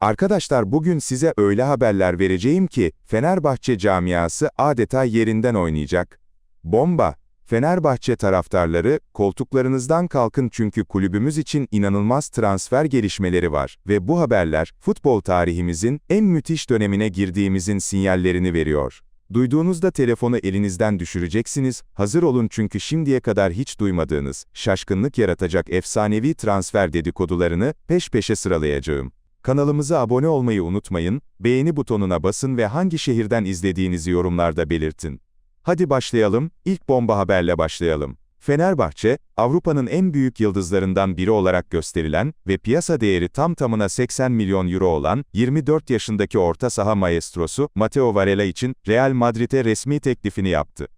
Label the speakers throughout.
Speaker 1: Arkadaşlar bugün size öyle haberler vereceğim ki, Fenerbahçe camiası adeta yerinden oynayacak. Bomba! Fenerbahçe taraftarları, koltuklarınızdan kalkın çünkü kulübümüz için inanılmaz transfer gelişmeleri var ve bu haberler, futbol tarihimizin en müthiş dönemine girdiğimizin sinyallerini veriyor. Duyduğunuzda telefonu elinizden düşüreceksiniz, hazır olun çünkü şimdiye kadar hiç duymadığınız, şaşkınlık yaratacak efsanevi transfer dedikodularını peş peşe sıralayacağım. Kanalımıza abone olmayı unutmayın, beğeni butonuna basın ve hangi şehirden izlediğinizi yorumlarda belirtin. Hadi başlayalım, ilk bomba haberle başlayalım. Fenerbahçe, Avrupa'nın en büyük yıldızlarından biri olarak gösterilen ve piyasa değeri tam tamına 80 milyon euro olan 24 yaşındaki orta saha maestrosu Matteo Varela için Real Madrid'e resmi teklifini yaptı.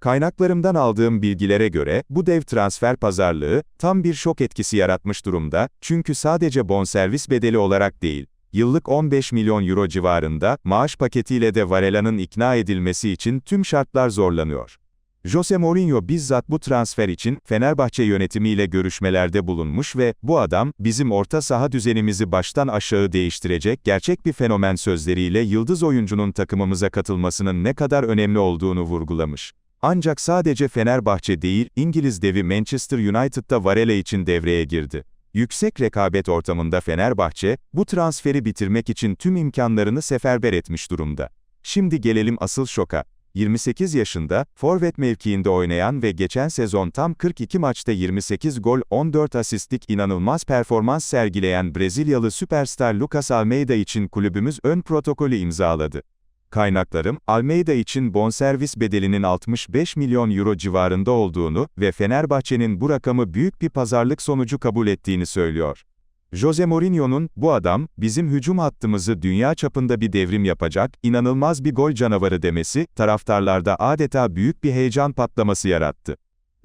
Speaker 1: Kaynaklarımdan aldığım bilgilere göre, bu dev transfer pazarlığı, tam bir şok etkisi yaratmış durumda, çünkü sadece bonservis bedeli olarak değil, yıllık 15 milyon euro civarında, maaş paketiyle de Varela'nın ikna edilmesi için tüm şartlar zorlanıyor. Jose Mourinho bizzat bu transfer için Fenerbahçe yönetimiyle görüşmelerde bulunmuş ve bu adam bizim orta saha düzenimizi baştan aşağı değiştirecek gerçek bir fenomen sözleriyle yıldız oyuncunun takımımıza katılmasının ne kadar önemli olduğunu vurgulamış. Ancak sadece Fenerbahçe değil, İngiliz devi Manchester United'da Varela için devreye girdi. Yüksek rekabet ortamında Fenerbahçe, bu transferi bitirmek için tüm imkanlarını seferber etmiş durumda. Şimdi gelelim asıl şoka. 28 yaşında, forvet mevkiinde oynayan ve geçen sezon tam 42 maçta 28 gol, 14 asistlik inanılmaz performans sergileyen Brezilyalı süperstar Lucas Almeida için kulübümüz ön protokolü imzaladı. Kaynaklarım, Almeida için bonservis bedelinin 65 milyon euro civarında olduğunu ve Fenerbahçe'nin bu rakamı büyük bir pazarlık sonucu kabul ettiğini söylüyor. Jose Mourinho'nun, bu adam, bizim hücum hattımızı dünya çapında bir devrim yapacak, inanılmaz bir gol canavarı demesi, taraftarlarda adeta büyük bir heyecan patlaması yarattı.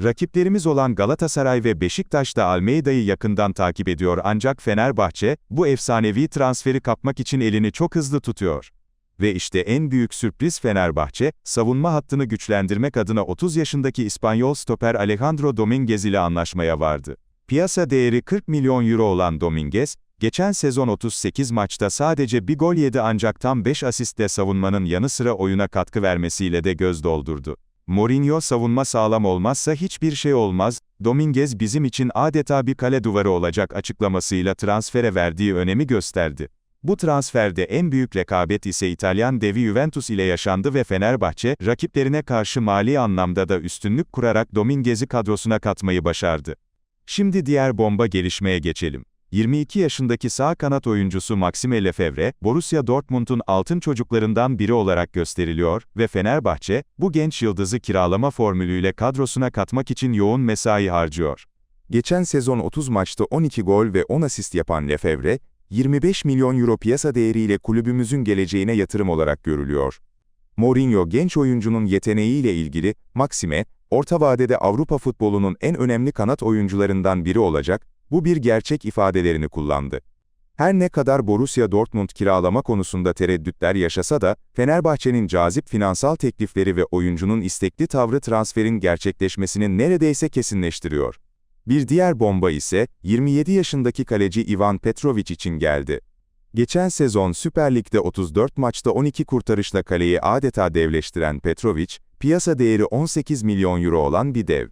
Speaker 1: Rakiplerimiz olan Galatasaray ve Beşiktaş da Almeida'yı yakından takip ediyor ancak Fenerbahçe, bu efsanevi transferi kapmak için elini çok hızlı tutuyor. Ve işte en büyük sürpriz Fenerbahçe, savunma hattını güçlendirmek adına 30 yaşındaki İspanyol stoper Alejandro Dominguez ile anlaşmaya vardı. Piyasa değeri 40 milyon euro olan Dominguez, geçen sezon 38 maçta sadece bir gol yedi ancak tam 5 asistle savunmanın yanı sıra oyuna katkı vermesiyle de göz doldurdu. Mourinho savunma sağlam olmazsa hiçbir şey olmaz, Dominguez bizim için adeta bir kale duvarı olacak açıklamasıyla transfere verdiği önemi gösterdi. Bu transferde en büyük rekabet ise İtalyan devi Juventus ile yaşandı ve Fenerbahçe, rakiplerine karşı mali anlamda da üstünlük kurarak Dominguez'i kadrosuna katmayı başardı. Şimdi diğer bomba gelişmeye geçelim. 22 yaşındaki sağ kanat oyuncusu Maxime Lefebvre, Borussia Dortmund'un altın çocuklarından biri olarak gösteriliyor ve Fenerbahçe, bu genç yıldızı kiralama formülüyle kadrosuna katmak için yoğun mesai harcıyor. Geçen sezon 30 maçta 12 gol ve 10 asist yapan Lefebvre, 25 milyon euro piyasa değeriyle kulübümüzün geleceğine yatırım olarak görülüyor. Mourinho genç oyuncunun yeteneğiyle ilgili, Maxime, orta vadede Avrupa futbolunun en önemli kanat oyuncularından biri olacak, bu bir gerçek ifadelerini kullandı. Her ne kadar Borussia Dortmund kiralama konusunda tereddütler yaşasa da, Fenerbahçe'nin cazip finansal teklifleri ve oyuncunun istekli tavrı transferin gerçekleşmesini neredeyse kesinleştiriyor. Bir diğer bomba ise, 27 yaşındaki kaleci Ivan Petrovic için geldi. Geçen sezon Süper Lig'de 34 maçta 12 kurtarışla kaleyi adeta devleştiren Petrovic, piyasa değeri 18 milyon euro olan bir dev.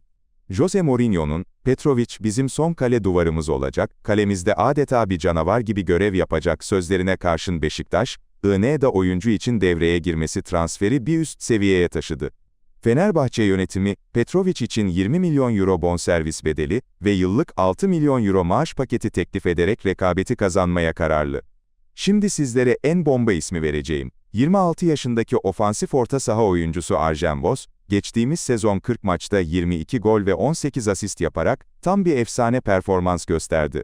Speaker 1: Jose Mourinho'nun, Petrovic bizim son kale duvarımız olacak, kalemizde adeta bir canavar gibi görev yapacak sözlerine karşın Beşiktaş, INE'da oyuncu için devreye girmesi transferi bir üst seviyeye taşıdı. Fenerbahçe yönetimi, Petrovic için 20 milyon euro bonservis bedeli ve yıllık 6 milyon euro maaş paketi teklif ederek rekabeti kazanmaya kararlı. Şimdi sizlere en bomba ismi vereceğim. 26 yaşındaki ofansif orta saha oyuncusu Arjen Vos, geçtiğimiz sezon 40 maçta 22 gol ve 18 asist yaparak tam bir efsane performans gösterdi.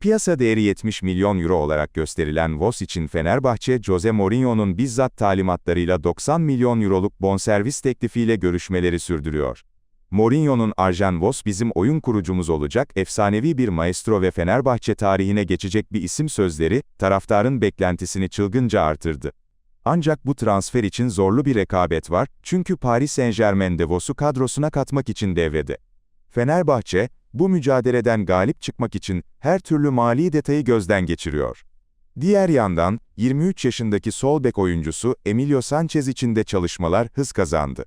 Speaker 1: Piyasa değeri 70 milyon euro olarak gösterilen Vos için Fenerbahçe, Jose Mourinho'nun bizzat talimatlarıyla 90 milyon euroluk bonservis teklifiyle görüşmeleri sürdürüyor. Mourinho'nun Arjen Vos bizim oyun kurucumuz olacak, efsanevi bir maestro ve Fenerbahçe tarihine geçecek bir isim sözleri, taraftarın beklentisini çılgınca artırdı. Ancak bu transfer için zorlu bir rekabet var, çünkü Paris Saint-Germain de Vos'u kadrosuna katmak için devrede. Fenerbahçe, bu mücadeleden galip çıkmak için her türlü mali detayı gözden geçiriyor. Diğer yandan, 23 yaşındaki sol bek oyuncusu Emilio Sanchez için de çalışmalar hız kazandı.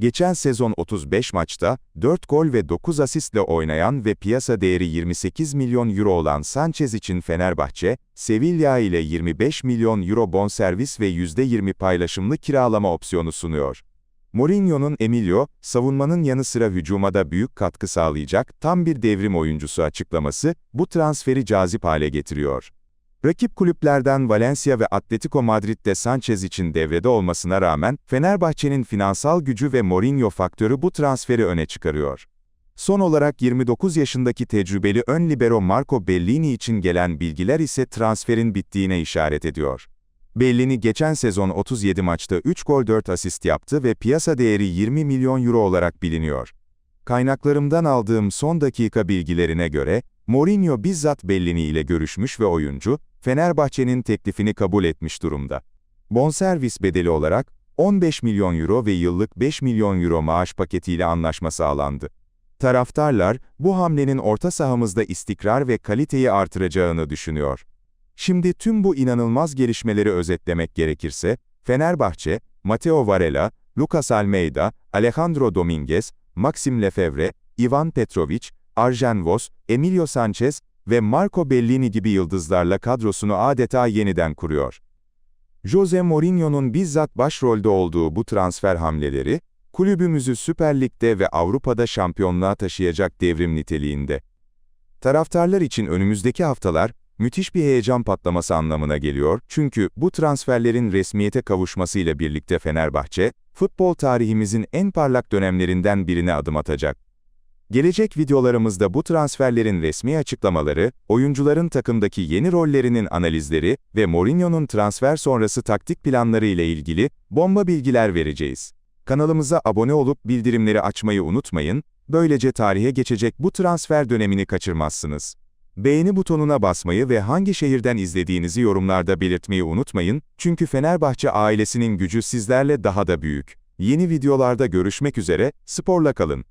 Speaker 1: Geçen sezon 35 maçta, 4 gol ve 9 asistle oynayan ve piyasa değeri 28 milyon euro olan Sanchez için Fenerbahçe, Sevilla ile 25 milyon euro bonservis ve %20 paylaşımlı kiralama opsiyonu sunuyor. Mourinho'nun Emilio, savunmanın yanı sıra hücuma da büyük katkı sağlayacak tam bir devrim oyuncusu açıklaması, bu transferi cazip hale getiriyor. Rakip kulüplerden Valencia ve Atletico Madrid'de Sanchez için devrede olmasına rağmen, Fenerbahçe'nin finansal gücü ve Mourinho faktörü bu transferi öne çıkarıyor. Son olarak 29 yaşındaki tecrübeli ön libero Marco Bellini için gelen bilgiler ise transferin bittiğine işaret ediyor. Bellini geçen sezon 37 maçta 3 gol 4 asist yaptı ve piyasa değeri 20 milyon euro olarak biliniyor. Kaynaklarımdan aldığım son dakika bilgilerine göre, Mourinho bizzat Bellini ile görüşmüş ve oyuncu, Fenerbahçe'nin teklifini kabul etmiş durumda. Bonservis bedeli olarak, 15 milyon euro ve yıllık 5 milyon euro maaş paketiyle anlaşma sağlandı. Taraftarlar, bu hamlenin orta sahamızda istikrar ve kaliteyi artıracağını düşünüyor. Şimdi tüm bu inanılmaz gelişmeleri özetlemek gerekirse, Fenerbahçe, Mateo Varela, Lucas Almeida, Alejandro Dominguez, Maxim Lefevre, Ivan Petrovic, Arjen Vos, Emilio Sanchez ve Marco Bellini gibi yıldızlarla kadrosunu adeta yeniden kuruyor. Jose Mourinho'nun bizzat başrolde olduğu bu transfer hamleleri, kulübümüzü Süper Lig'de ve Avrupa'da şampiyonluğa taşıyacak devrim niteliğinde. Taraftarlar için önümüzdeki haftalar, müthiş bir heyecan patlaması anlamına geliyor çünkü bu transferlerin resmiyete kavuşmasıyla birlikte Fenerbahçe, futbol tarihimizin en parlak dönemlerinden birine adım atacak. Gelecek videolarımızda bu transferlerin resmi açıklamaları, oyuncuların takımdaki yeni rollerinin analizleri ve Mourinho'nun transfer sonrası taktik planları ile ilgili bomba bilgiler vereceğiz. Kanalımıza abone olup bildirimleri açmayı unutmayın, böylece tarihe geçecek bu transfer dönemini kaçırmazsınız. Beğeni butonuna basmayı ve hangi şehirden izlediğinizi yorumlarda belirtmeyi unutmayın, çünkü Fenerbahçe ailesinin gücü sizlerle daha da büyük. Yeni videolarda görüşmek üzere, sporla kalın.